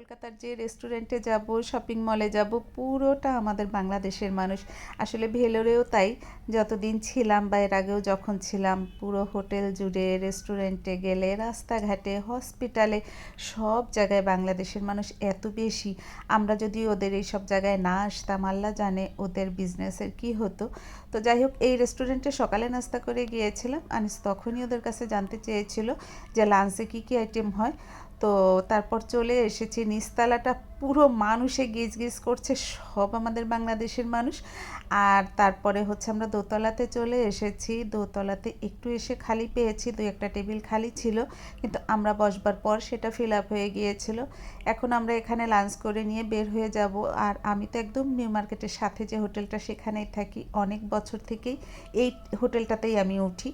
কলকাতার যে রেস্টুরেন্টে যাব শপিং মলে যাব, পুরোটা আমাদের বাংলাদেশের মানুষ। আসলে ভেলোরেও তাই, যতদিন ছিলাম বা এর আগেও যখন ছিলাম, পুরো হোটেল জুড়ে রেস্টুরেন্টে গেলে, রাস্তাঘাটে হসপিটালে সব জায়গায় বাংলাদেশের মানুষ এত বেশি। আমরা যদি ওদের এই সব জায়গায় না আসতাম, আল্লাহ জানে ওদের বিজনেসের কি হতো। তো যাই হোক, এই রেস্টুরেন্টে সকালে নাস্তা করে গিয়েছিলাম। আনিস তখনই ওদের কাছে জানতে চেয়েছিল যে লাঞ্চে কী কী আইটেম হয়। তো তারপর চলে এসেছি নিচতলাটা পুরো মানুষে গিজ গিজ করছে সব আমাদের বাংলাদেশের মানুষ। আর তারপরে হচ্ছে আমরা দোতলাতে চলে এসেছি। দোতলাতে একটু এসে খালি পেয়েছি দু একটা টেবিল খালি ছিল, কিন্তু আমরা বসবার পর সেটা ফিল আপ হয়ে গিয়েছিল। এখন আমরা এখানে লাঞ্চ করে নিয়ে বের হয়ে যাব। আর আমি তো একদম নিউ মার্কেটের সাথে যে হোটেলটা সেখানেই থাকি। অনেক বছর থেকেই এই হোটেলটাতেই আমি উঠি।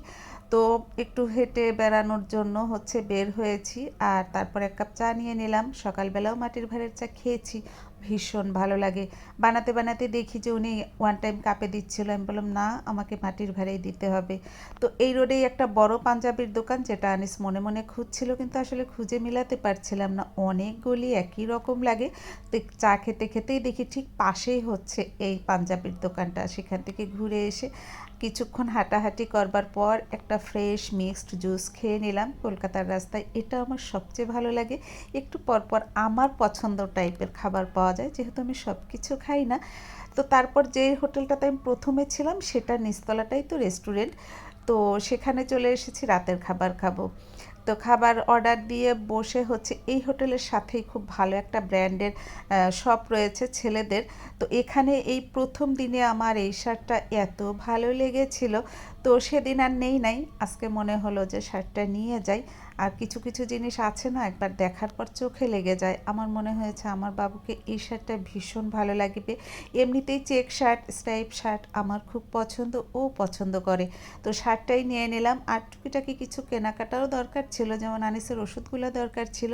তো একটু হেঁটে বেড়ানোর জন্য হচ্ছে বের হয়েছি। আর তারপর এক কাপ চা নিয়ে নিলাম। সকালবেলাও মাটির ভাঁড়ের চা খেয়েছি। ভীষণ ভালো লাগে। বানাতে বানাতে দেখি যে উনি ওয়ান টাইম কাপে দিচ্ছিল। আমি বললাম, না, আমাকে মাটির ভাঁড়েই দিতে হবে। তো এই রোডেই একটা বড় পাঞ্জাবির দোকান যেটা আনিস মনে মনে খুঁজছিল, কিন্তু আসলে খুঁজে মিলাতে পারছিলাম না। অনেকগুলি একই রকম লাগে। তো চা খেতে খেতেই দেখি ঠিক পাশেই হচ্ছে এই পাঞ্জাবির দোকানটা। সেখান থেকে ঘুরে এসে কিছুক্ষণ হাঁটাহাঁটি করবার পর একটা ফ্রেশ মিক্সড জুস খেয়ে নিলাম কলকাতার রাস্তায়। এটা আমার সবচেয়ে ভালো লাগে। একটু পরপর আমার পছন্দ টাইপের খাবার পাওয়া যায়, যেহেতু আমি সব কিছু খাই না। তো তারপর যে হোটেলটাতে আমি প্রথমে ছিলাম, সেটা নিচতলাটাই তো রেস্টুরেন্ট তো সেখানে চলে এসেছি, রাতের খাবার খাব। তো খাবার অর্ডার দিয়ে বসে হচ্ছে। এই হোটেলের সাথেই খুব ভালো একটা ব্র্যান্ডের শপ রয়েছে ছেলেদের। তো এখানে এই প্রথম দিনে আমার এই শার্টটা এত ভালো লেগেছিল। তো সেদিন আর নেই নাই। আজকে মনে হলো যে শার্টটা নিয়ে যাই। আর কিছু কিছু জিনিস আছে না, একবার দেখার পর চোখে লেগে যায়। আমার মনে হয়েছে আমার বাবুকে এই শার্টটা ভীষণ ভালো লাগবে। এমনিতেই চেক শার্ট, স্ট্রাইপ শার্ট আমার খুব পছন্দ, ও পছন্দ করে। তো শার্টটাই নিয়ে নিলাম। আর টুকিটাকি কিছু কেনাকাটাও দরকার ছিল, যেমন আনিসের ওষুধগুলো দরকার ছিল,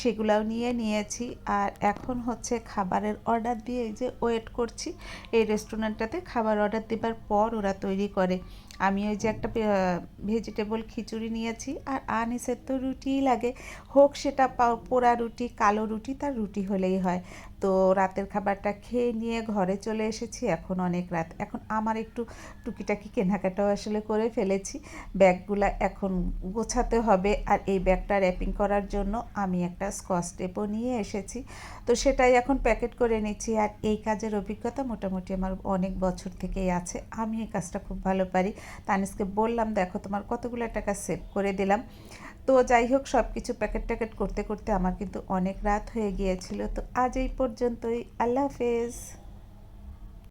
সেগুলাও নিয়ে নিয়েছি। আর এখন হচ্ছে খাবারের অর্ডার দিয়ে এই যে ওয়েট করছি, এই রেস্টুরেন্টটাতে খাবার অর্ডার দেবার পর ওরা তৈরি করে। আমি ওই যে একটা ভেজিটেবল খিচুড়ি নিয়েছি, আর আনিসের তো রুটিই লাগে। হোক সেটা পোড়া রুটি, কালো রুটি, তার রুটি হলেই হয়। তো রাতের খাবারটা খেয়ে নিয়ে ঘরে চলে এসেছি, এখন অনেক রাত। এখন আমার একটু টুকিটাকি কেনাকাটাও আসলে করে ফেলেছি। ব্যাগগুলো এখন গোছাতে হবে, আর এই ব্যাগটা র্যাপিং করার জন্য আমি একটা স্কচ টেপও নিয়ে এসেছি। তো সেটাই এখন প্যাকেট করে নিচ্ছি, আর এই কাজের অভিজ্ঞতা মোটামুটি আমার অনেক বছর থেকেই আছে। আমি এই কাজটা খুব ভালো পারি। তানিসকে বললাম, দেখো, তোমার কতগুলো টাকা সেভ করে দিলাম। তো যাই হোক সব কিছু প্যাকেট ট্যাকেট করতে করতে আমার কিন্তু অনেক রাত হয়ে গিয়েছিল। তো আজ এই পর্যন্তই। আল্লাহ হাফেজ।